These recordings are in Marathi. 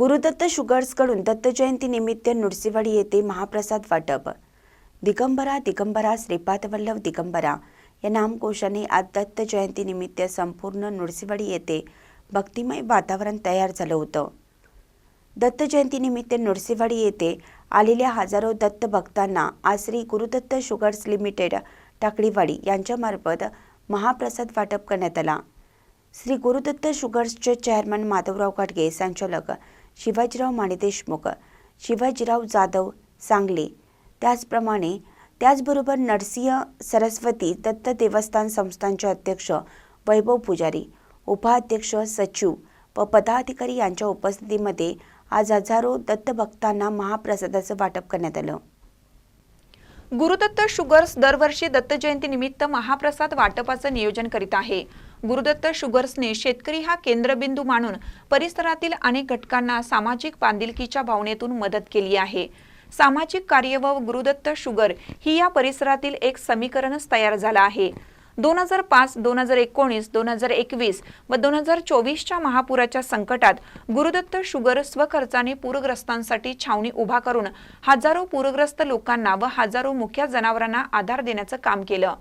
गुरुदत्त शुगर्सकडून दत्त जयंती निमित्त नृसिंहवाडी येथे महाप्रसाद वाटप. दिगंबरा दिगंबरा श्रीपाद वल्लभ दिगंबरा या नामकोशाने आज दत्त जयंतीनिमित्त संपूर्ण नुडसीवाडी येथे भक्तिमय वातावरण तयार झालं होतं. दत्त जयंतीनिमित्त नृसिंहवाडी येथे आलेल्या हजारो दत्त भक्तांना आज श्री गुरुदत्त शुगर्स लिमिटेड टाकळीवाडी यांच्यामार्फत महाप्रसाद वाटप करण्यात आला. श्री गुरुदत्त शुगर्सचे चेअरमन माधवराव घाटगे संचालक शिवाजीराव माने देशमुख शिवाजीराव जाधव सांगली. त्याचप्रमाणे त्याचबरोबर नरसिंह सरस्वती दत्त देवस्थान संस्थांचे अध्यक्ष वैभव पुजारी उपाध्यक्ष सचिव व पदाधिकारी यांच्या उपस्थितीमध्ये आज हजारो दत्तभक्तांना महाप्रसादाचं वाटप करण्यात आलं. गुरुदत्त शुगर्स दरवर्षी दत्त जयंतीनिमित्त महाप्रसाद वाटपाचं नियोजन करीत आहे. गुरुदत्त शुगर्सने शेतकरी हा केंद्रबिंदू मानून परिसरातील अनेक घटकांना सामाजिक बांधिलकीच्या भावनेतून मदत केली आहे. सामाजिक कार्य व गुरुदत्त शुगर ही या परिसरातील एक समीकरणच तयार झालं आहे. दोन हजार पाच दोन हजार एकोणीस दोन हजार एकवीस व दोन हजार चोवीसच्या महापुराच्या संकटात गुरुदत्त शुगर स्वखर्चाने पूरग्रस्तांसाठी छावणी उभा करून हजारो पूरग्रस्त लोकांना व हजारो मुख्या जनावरांना आधार देण्याचं काम केलं.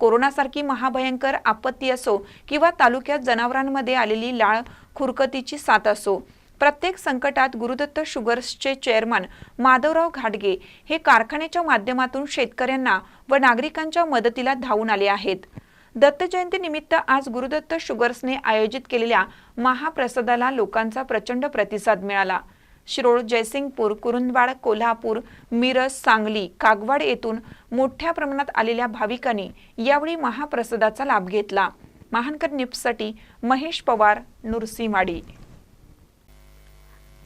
कोरोनासारखी महाभयंकर आपत्ती असो किंवा तालुक्यात जनावरांमध्ये आलेली लाळ खुरकतीची साथ असो प्रत्येक संकटात गुरुदत्त शुगर्सचे चेअरमन माधवराव घाटगे हे कारखान्याच्या माध्यमातून शेतकऱ्यांना व नागरिकांच्या मदतीला धावून आले आहेत. दत्त जयंतीनिमित्त आज गुरुदत्त शुगर्सने आयोजित केलेल्या महाप्रसादाला लोकांचा प्रचंड प्रतिसाद मिळाला. शिरोळ जयसिंगपूर कुरुंदवाड कोल्हापूर मिरज सांगली कागवाड येथून मोठ्या प्रमाणात आलेल्या भाविकांनी यावेळी महाप्रसादाचा लाभ घेतला. महानकर न्यूजसाठी महेश पवार नुरसीमाडी